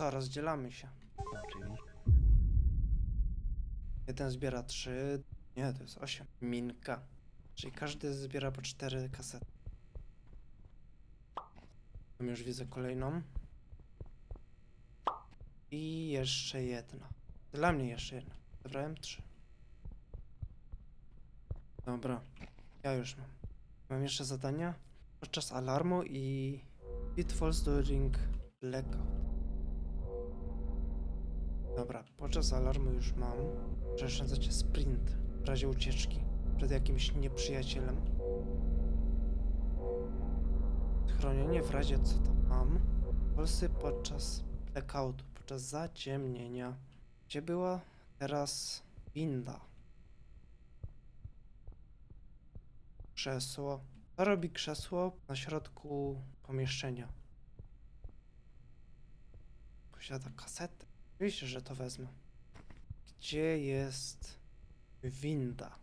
co, rozdzielamy się. Oczywiście. Jeden zbiera trzy, nie, to jest osiem. Minka. Czyli każdy zbiera po cztery kasety. Tam już widzę kolejną. I jeszcze jedna. Dla mnie jeszcze jedna. Zebrałem trzy. Dobra, ja już mam. Mam jeszcze zadania podczas alarmu i pitfalls during blackout. Dobra, podczas alarmu już mam. Przeszedzacie sprint w razie ucieczki przed jakimś nieprzyjacielem. Chronienie w razie co tam mam. Polsy podczas blackoutu, podczas zaciemnienia. Gdzie była teraz winda? Krzesło. Co robi krzesło na środku pomieszczenia? Posiada kasetę. Oczywiście, że to wezmę. Gdzie jest winda?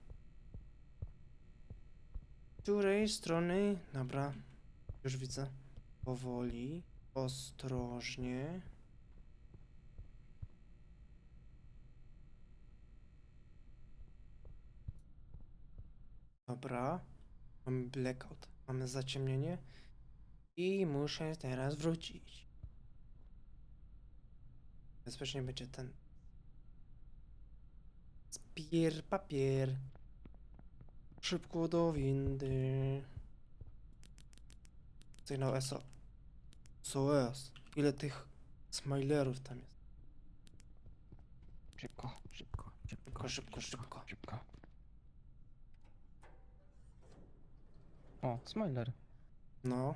Z której strony? Dobra, już widzę. Powoli, ostrożnie. Dobra, mamy blackout, mamy zaciemnienie i muszę teraz wrócić. Bezpiecznie będzie ten Spier, papier. Szybko do windy. Sygnał SO. SOS. Ile tych smilerów tam jest? Szybko, szybko, szybko, szybko, szybko. szybko. O, smiler. No.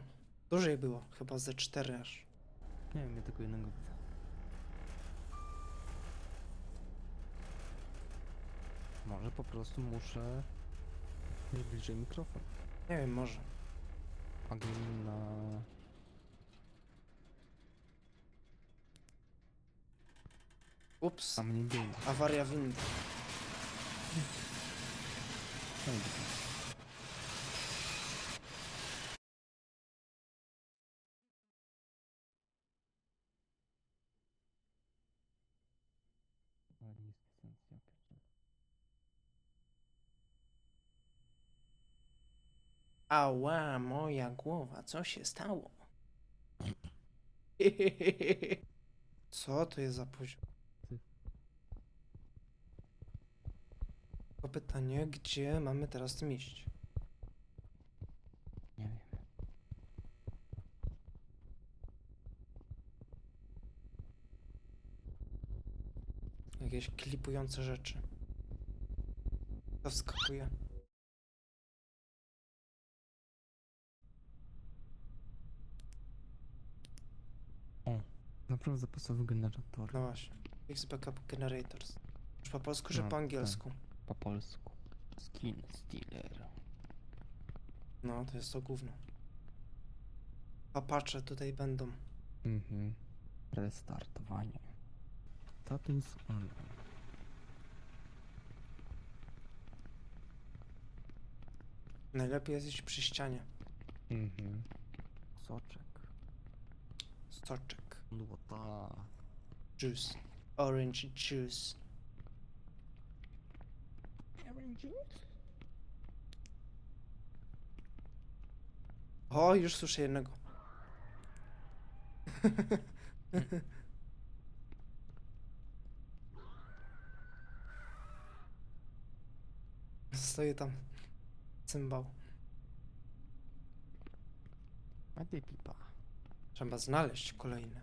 Dużej było. Chyba ze cztery aż. Nie wiem, ja tylko jednego widzę. Może po prostu muszę mieć bliżej mikrofon. Nie wiem, może. Ogień na... Ups. A mnie dymi. Awaria windy. No i dobra. Ale nie jest sens, ja pierdolę. Ała, moja głowa. Co się stało? Co to jest za poziom? Pytanie, gdzie mamy teraz tym iść? Nie wiem. Jakieś klipujące rzeczy. To wskakuje. Naprawdę zapasowy generator. No właśnie. Fix Backup Generators. Już po polsku, czy No, po tak. angielsku? Po polsku. Skin Stealer. No, to jest to gówno. Papacze tutaj będą. Mhm. Restartowanie. Status online. Najlepiej jest iść przy ścianie. Mhm. Soczek. Stoczek. Złota. Juice. Orange juice. O, już słyszę jednego. Stoi tam. Cymbał. A ty pipa. Trzeba znaleźć kolejny.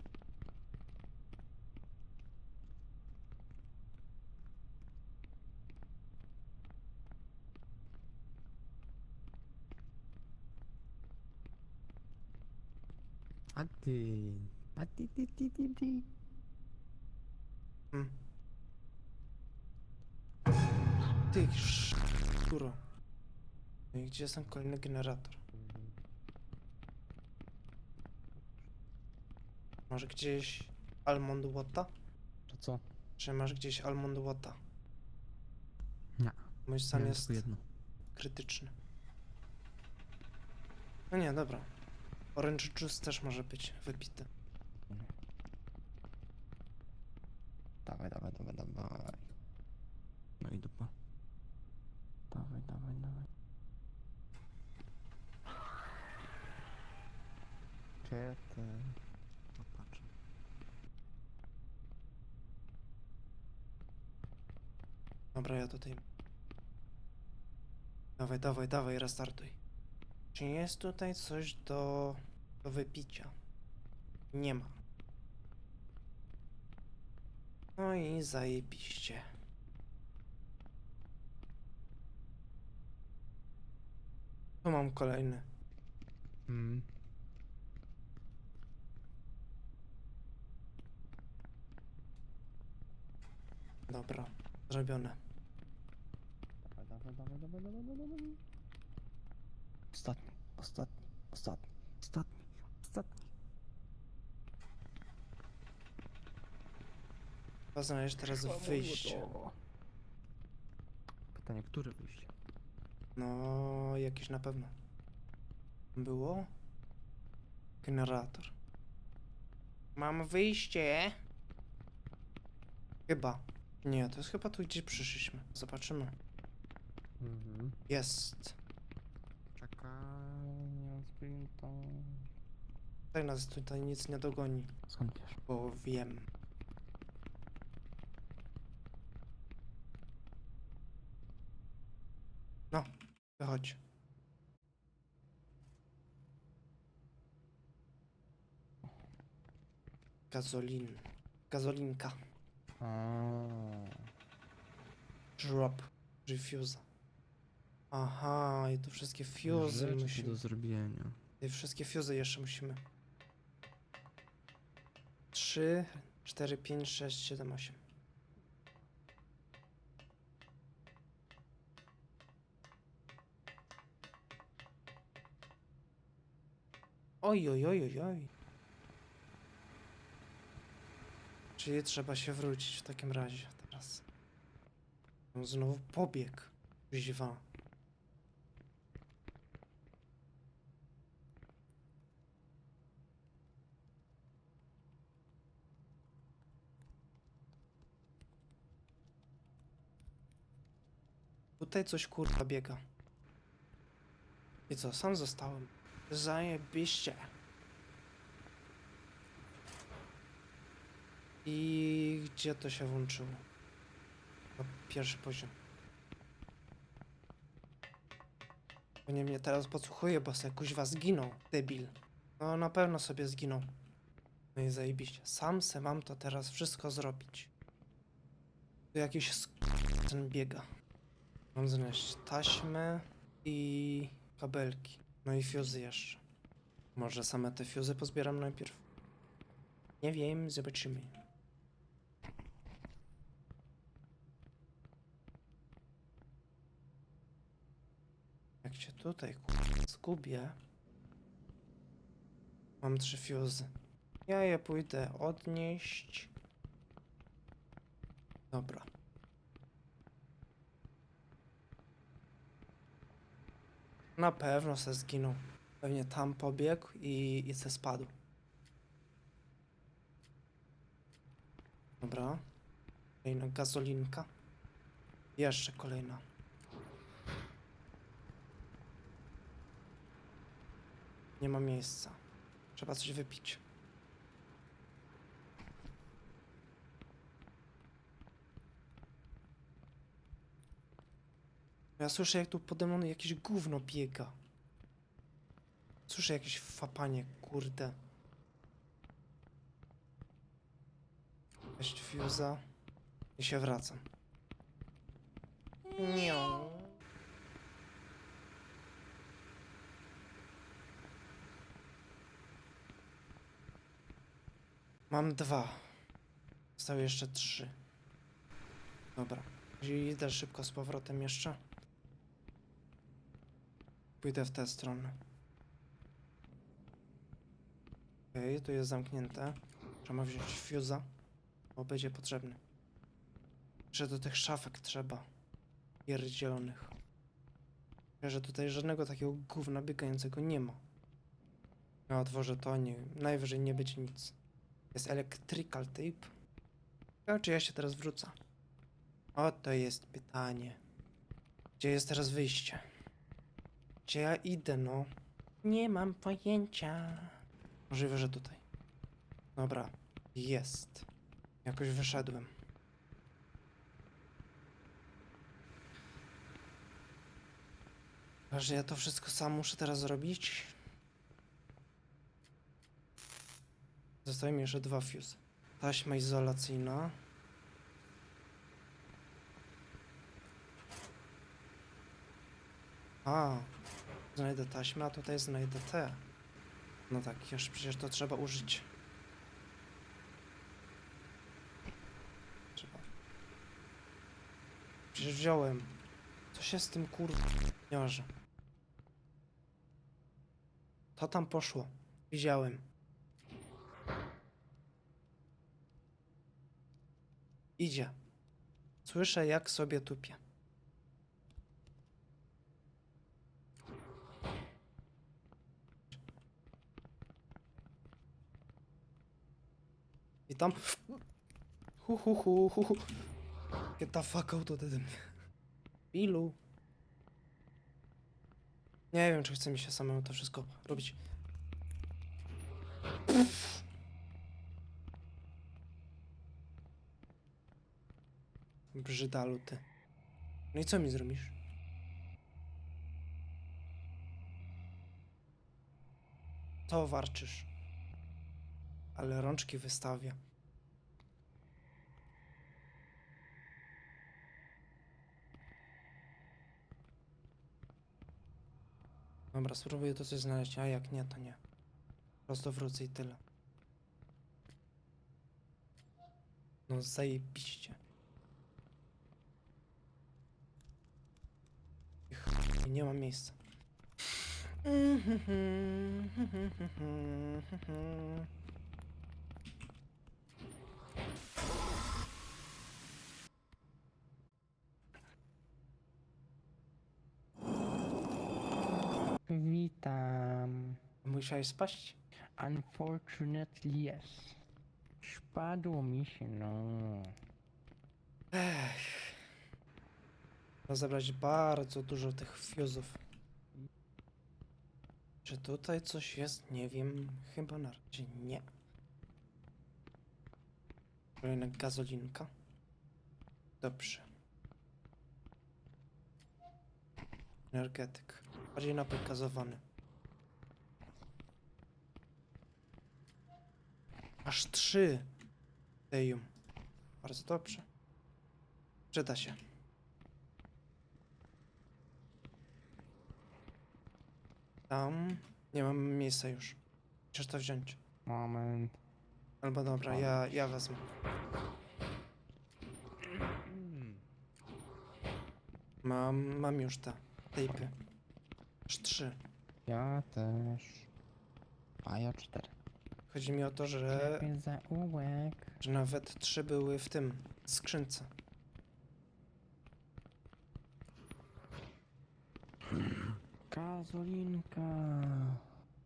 A ty. A ty, ty, ty, ty. Hmm. Ty, szkuro. No i gdzie jest ten kolejny generator? Masz gdzieś Almond Watta? To co? Czy masz gdzieś Almond Watta? Nie. Mój stan jest jedno. krytyczny. No nie, dobra. Orange juice też może być wypity. Dawaj, dawaj, dawaj, dawaj. No i dupa. Dawaj, dawaj, dawaj. Popatrz. Dobra, ja tutaj. Dawaj, dawaj, dawaj, restartuj. Czy jest tutaj coś do, do wypicia? Nie ma. No i zajebiście. Tu mam kolejny. Mm. Dobra, zrobione. Dawaj, dawaj, dawaj, dawaj, dawaj, dawaj, dawaj. Ostatni, ostatni, ostatni, ostatni, ostatni. Trzeba znaleźć teraz wyjście. Pytanie, które wyjście? No, jakieś na pewno. Było? Generator. Mam wyjście. Chyba. Nie, to jest chyba tu, gdzie przyszliśmy. Zobaczymy. Mhm. Jest. Czekaj, nie mam sprinta. Tak nas tutaj nic nie dogoni, Skąd wiesz? bo wiem. No, wychodź. Gazolin. Gazolinka. Drop. Refusa. Aha, i tu wszystkie fuzy Rzeczy musimy. do zrobienia. I wszystkie fuzy jeszcze musimy. 3, 4, 5, 6, 7, 8. Oj, oj, oj, oj, oj. Czyli trzeba się wrócić w takim razie teraz. On znowu pobieg. Kuźwa. Tutaj coś kurwa biega. I co, sam zostałem. Zajebiście. I gdzie to się włączyło? No, pierwszy poziom. Bo nie mnie teraz podsłuchuje, bo se kuźwa zginął, debil. No na pewno sobie zginął. No i zajebiście. Sam se mam to teraz wszystko zrobić. Tu jakiś ten biega. Mam znaleźć taśmy i kabelki. No i fuzy jeszcze. Może same te fuzy pozbieram najpierw. Nie wiem, zobaczymy. Jak się tutaj zgubię. Mam trzy fuzy. Ja je pójdę odnieść. Dobra. Na pewno se zginął. Pewnie tam pobiegł i, i se spadł. Dobra. Kolejna gazolinka. Jeszcze kolejna. Nie ma miejsca. Trzeba coś wypić. Ja słyszę jak tu pode mną jakieś gówno biega. Słyszę jakieś fapanie, kurde. Weź fuza i się wracam. Nią. Mam dwa. Zostały jeszcze trzy. Dobra. Idę szybko z powrotem jeszcze. Pójdę w tę stronę. Okej, tu jest zamknięte. Trzeba wziąć fuza, bo będzie potrzebny. Że do tych szafek trzeba. Pierdzielonych. Że tutaj żadnego takiego gówna biegającego nie ma. Ja otworzę to, nie, najwyżej nie będzie nic. Jest electrical tape. To czy ja się teraz wrócę? Oto jest pytanie. Gdzie jest teraz wyjście? Gdzie ja idę, no? Nie mam pojęcia. Możliwe, że tutaj. Dobra, jest. Jakoś wyszedłem. Chyba, że ja to wszystko sam muszę teraz zrobić. Zostały mi jeszcze dwa fuse. Taśma izolacyjna. A, znajdę taśmę, a tutaj znajdę te. No tak, już przecież to trzeba użyć. Trzeba. Przecież wziąłem. Co się z tym kurwa? To tam poszło. Widziałem. Idzie. Słyszę, jak sobie tupie. Tam. Hu, hu, hu, hu, hu. Get the fuck out mnie. Ilu? Nie wiem, czy chce mi się samemu to wszystko robić. Brzydalu ty. No i co mi zrobisz? To warczysz. Ale rączki wystawia. Dobra, spróbuję to coś znaleźć, a jak nie, to nie. Prosto wrócę i tyle. No zajebiście. Nie ma miejsca. Witam. Musiałeś spaść? Unfortunately yes. Spadło mi się, no. Ech. Trzeba zebrać bardzo dużo tych fuzów. Czy tutaj coś jest? Nie wiem. Chyba na razie nie. Kolejna gazolinka. Dobrze. Energetyk. Bardziej napój gazowany. Aż trzy. Dejum. Bardzo dobrze. Przyda się. Tam nie mam miejsca już. Musisz to wziąć. Moment. Albo dobra, ja, ja wezmę. Mam, mam już te tejpy. Aż trzy. Ja też. A ja cztery. Chodzi mi o to, że, Lepiej za ułek. że nawet trzy były w tym skrzynce. Gazolinka.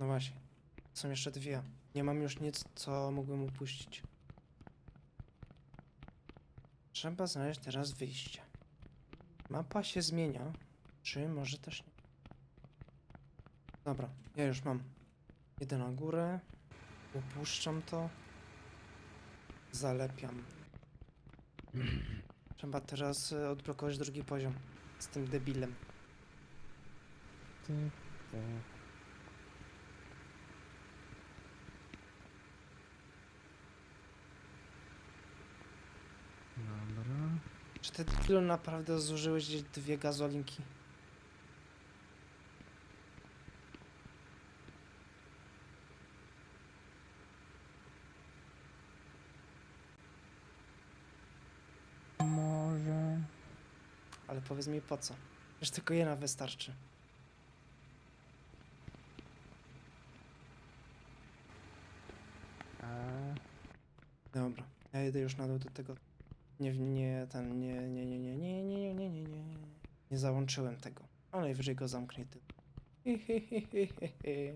No właśnie. Są jeszcze dwie. Nie mam już nic, co mógłbym upuścić. Trzeba znaleźć teraz wyjście. Mapa się zmienia, czy może też nie. Dobra, ja już mam. Idę na górę, upuszczam to, zalepiam. Trzeba teraz e, odblokować drugi poziom z tym debilem. Ty, ty. Dobra. Czy ty debilu naprawdę zużyłeś gdzieś dwie gazolinki? Może. Ale powiedz mi po co? Przecież tylko jedna wystarczy. A. Dobra, ja idę już na dół do tego. Nie, nie, ten, nie, nie, nie, nie, nie, nie, nie, nie, nie, nie. Nie załączyłem tego. A najwyżej go hi, hi.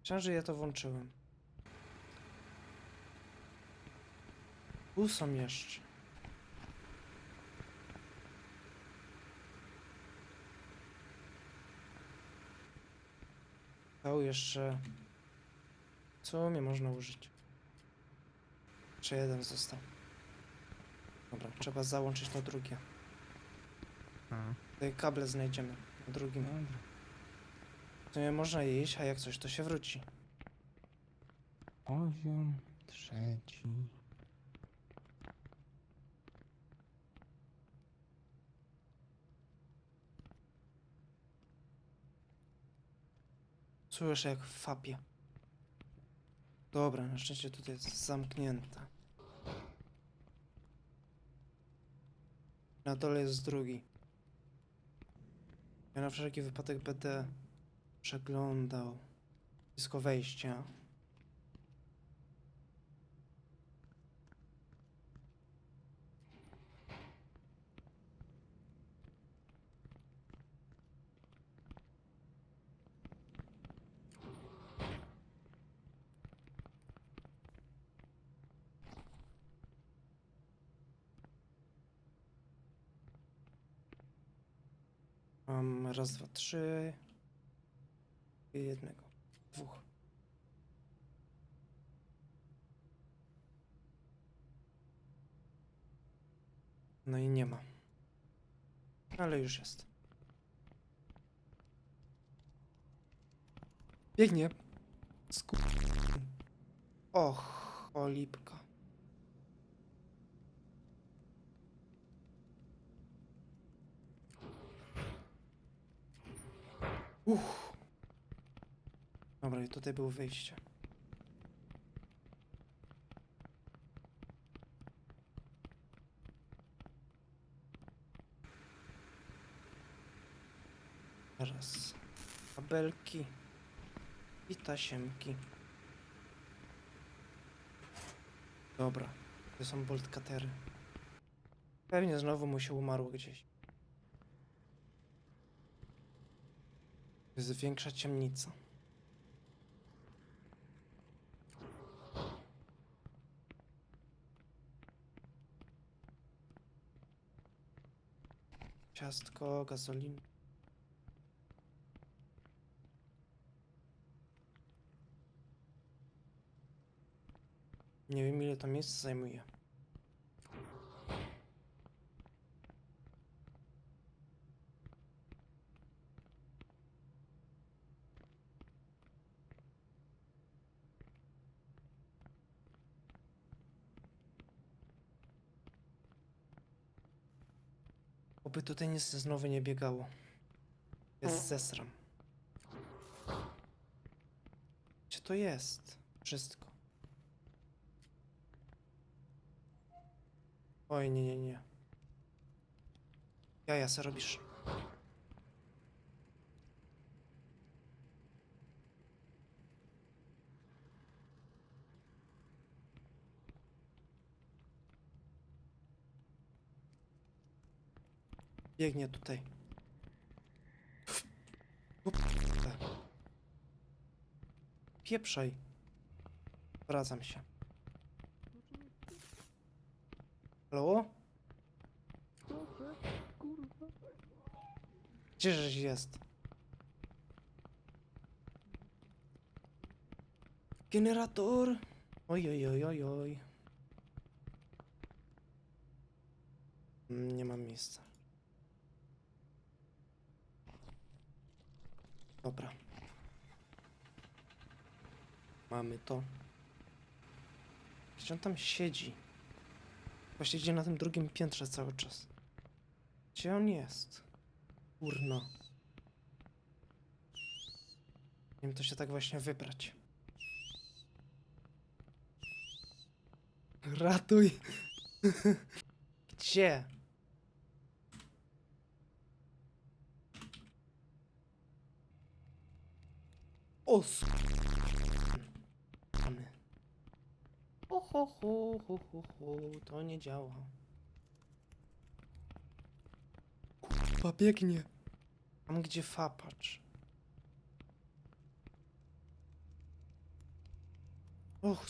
Myślałem, że ja to włączyłem. Tu są jeszcze. Tu jeszcze... Co mnie można użyć? Czy jeden został? Dobra, trzeba załączyć to drugie. A, Tutaj kable znajdziemy na drugim. dobra. To nie można iść, a jak coś to się wróci. Poziom trzeci. Słyszę jak fapie. Dobra, na szczęście tutaj jest zamknięte. Na dole jest drugi. Ja na wszelki wypadek będę przeglądał blisko wejścia. Mam raz, dwa, trzy. Jednego. Dwóch. No i nie ma. Ale już jest. Biegnie. Sku... Och, olipka. Uff. Dobra, i tutaj było wyjście. Teraz kabelki i tasiemki. Dobra, to są bolt cutery. Pewnie znowu mu się umarło gdzieś. Jest większa ciemnica. Ciastko, gazolin. Nie wiem ile to miejsce zajmuje. Oby tutaj nic znowu nie biegało. Jest zesram. Gdzie to jest? Wszystko. Oj, nie, nie, nie. Jaja se robisz. Biegnie tutaj. Pieprzaj. Wracam się. Halo? Gdzieżeś jest? Generator? Oj, oj, oj, oj, oj. Mm, Nie mam miejsca. Dobra. Mamy to. Gdzie on tam siedzi? Chyba siedzi na tym drugim piętrze cały czas. Gdzie on jest? Kurna. Nie wiem, to się tak właśnie wybrać. Ratuj! Gdzie? os... Oho, ho, ho, ho, ho, to nie działa. Kurwa, biegnie. Tam, gdzie fapacz. Och,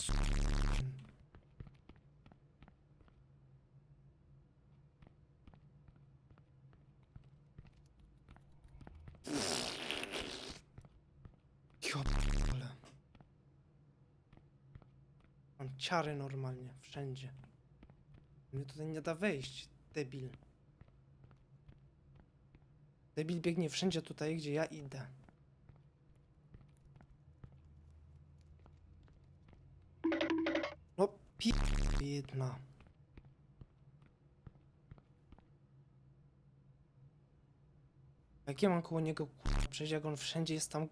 Pff. Ja p***le. Mam ciary normalnie, wszędzie. Mnie tutaj nie da wejść, debil. Debil biegnie wszędzie tutaj, gdzie ja idę. No pi... biedna. Jak ja mam koło niego przejść, jak on wszędzie jest tam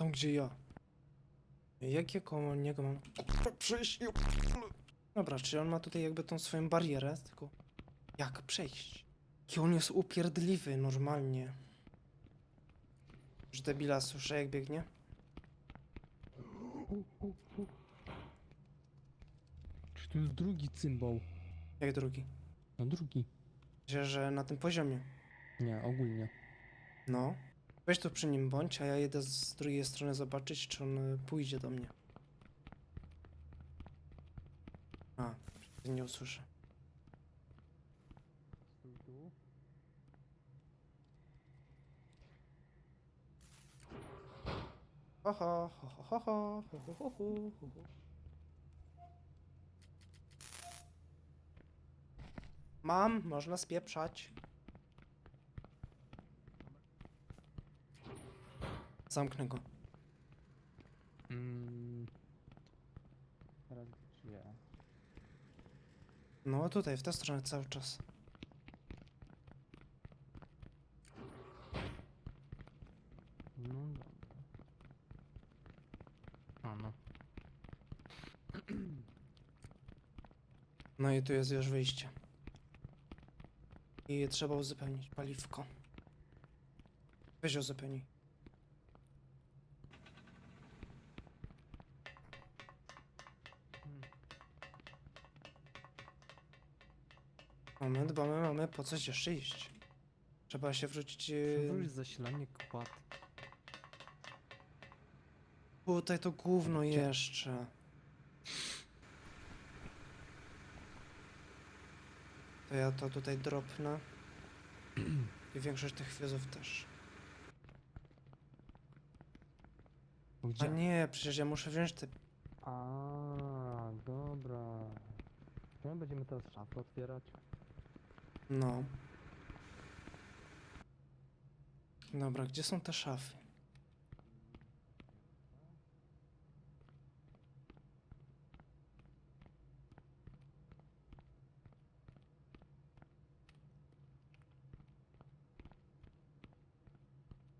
tam gdzie ja. Jak ja koło niego mam przejść? Dobra, czy on ma tutaj jakby tą swoją barierę, tylko jak przejść? Jaki on jest upierdliwy normalnie. Już debila słyszę jak biegnie? Czy to jest drugi cymbał? Jak drugi. No drugi. Myślę, że na tym poziomie. Nie, ogólnie. No. Weź tu przy nim bądź, a ja jedę z drugiej strony zobaczyć, czy on y, pójdzie do mnie. A, nie usłyszę. Mam, można spieprzać. Zamknę go. Mm. Teraz gdzie? No tutaj, w tę stronę cały czas. No dobra. A no. No i tu jest już wyjście. I trzeba uzupełnić paliwko. Weź uzupełnij. Mamy, po coś jeszcze iść. Trzeba się wrzucić... Przywróć Yy, zasilanie kład. tutaj to gówno jeszcze. To ja to tutaj dropnę. I większość tych fiuzów też. A Gdzie? nie, przecież ja muszę wziąć te... A, dobra. No będziemy teraz szafę otwierać. No. Dobra, gdzie są te szafy?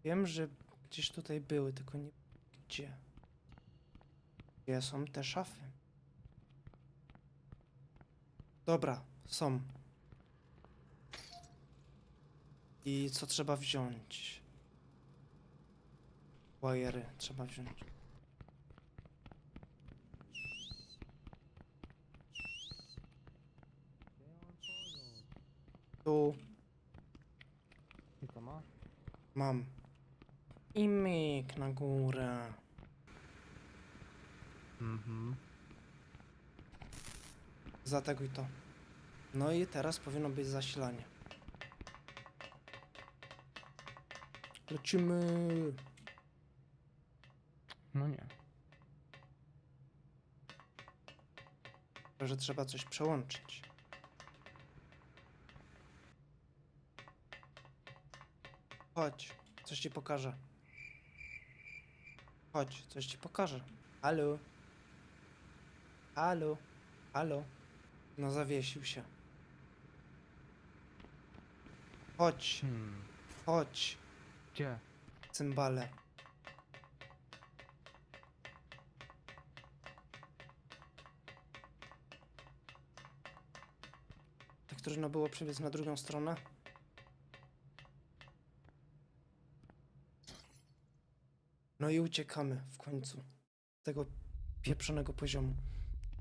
Wiem, że gdzieś tutaj były, tylko nie gdzie. Gdzie są te szafy? Dobra, są. I co trzeba wziąć? Wire'y trzeba wziąć. Tu I co ma? mam. I myk na górę. Mhm. Zateguj to. No i teraz powinno być zasilanie. Lecimy. No nie. Że trzeba coś przełączyć. Chodź, coś ci pokażę. Chodź, coś ci pokażę. Halo. Halo. Halo. No zawiesił się. Chodź, Hmm. chodź, Gdzie? cymbale. Tak trudno było przebiec na drugą stronę? No i uciekamy w końcu z tego pieprzonego poziomu.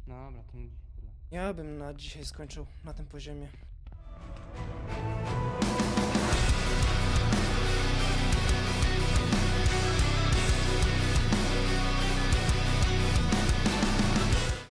Dobra, to nie tyle. Ja bym na dzisiaj skończył na tym poziomie.